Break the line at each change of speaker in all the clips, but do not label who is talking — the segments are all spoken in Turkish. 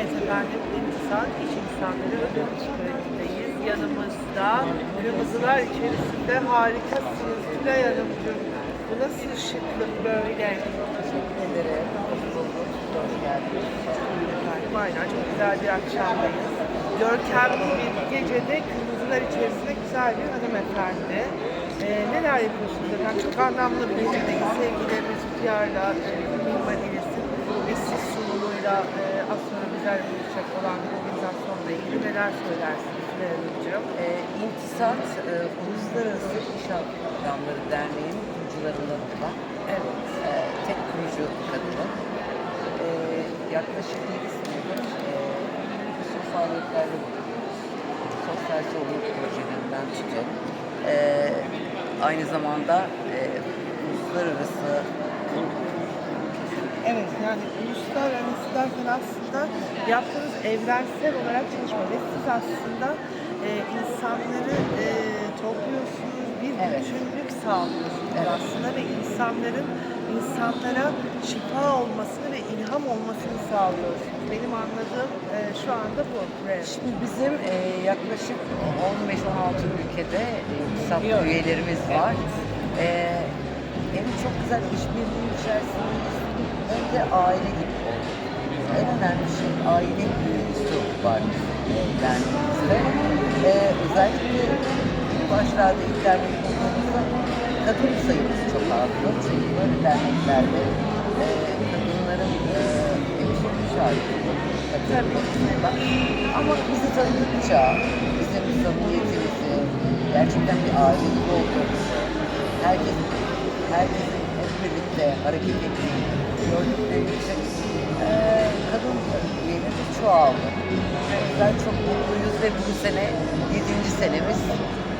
Evet efendim, İntisal İş İnsanları Ödülmüş bölümündeyiz. Yanımızda kırmızılar içerisinde harikasınız Tülay Hanımcığım. Bu nasıl şıklık böyle?
Teşekkür ederim. Hoş bulduk. Hoş geldiniz.
Efendim aynen çok güzel bir akşamdayız. Görkemli bir gecede kırmızılar içerisinde güzel bir hanımefendi. Ee, neler yapıyorsunuz efendim? Çok anlamlı bir gecedeyiz. Sevgilerimiz Rüzgar'la, e, eşsiz sunumuyla e, az bizlerle buluşacak olan bir organizasyonla ilgili neler söylersiniz Tülay Hanımcığım?
Ee, İntisat, e, Uluslararası İş Adamları Derneği'nin kurucularından olan
Evet.
e, tek kurucu kadınım. E, yaklaşık 7 senedir e, faaliyetlerde bulunuyoruz. Sosyal sorumluluk projelerinden tutun. E, aynı zamanda e, uluslararası
Evet yani uluslararası derken aslında yaptığınız evrensel olarak çalışma ve siz aslında e, insanları e, topluyorsunuz, bir
Evet.
bütünlük sağlıyorsunuz
Evet.
aslında ve insanların insanlara şifa olmasını ve ilham olmasını sağlıyorsunuz. Benim anladığım e, şu anda bu. Evet.
Şimdi bizim e, yaklaşık 15-16 ülkede e, üyelerimiz var. E, hem çok güzel işbirliği içerisindeyiz de aile gibi olduk. En önemli şey aile büyüsü var derneğimizde. E, özellikle ilk başlarda kurduğumuzda kadın sayımız çok azdı. Çünkü böyle derneklerde e, kadınların e, konusunda. Ama bizi tanıdıkça, bizim samimiyetimizi, gerçekten bir aile gibi olduğumuzu, herkes, herkesin hep birlikte hareket ettiğini için eee kadın üyelerimiz çoğaldı. O yüzden çok mutluyuz ve bu sene 7. senemiz.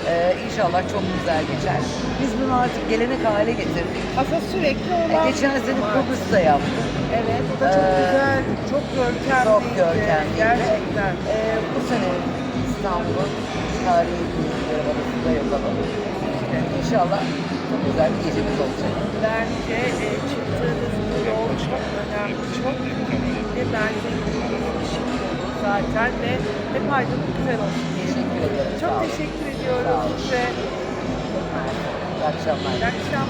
Eee inşallah çok güzel geçer. Biz bunu artık gelenek hale getirdik.
Aslında sürekli olan
geçen
bir
sene. Kıbrıs'ta yaptık.
Evet, o da çok
Ee,
güzel, çok görkemliydi.
Çok görkemliydi.
Gerçekten.
Ee, bu sene İstanbul'un tarihi büyükleri arasında yapalım. İnşallah çok güzel bir gecemiz olacak.
Bence e, çıktığınız bu önemli, çok kıymetli. Işık yolu zaten ve hep aydınlık güzel olsun diye.
Teşekkür ederim.
Çok teşekkür
olun.
ve
İyi akşamlar.
iyi akşamlar.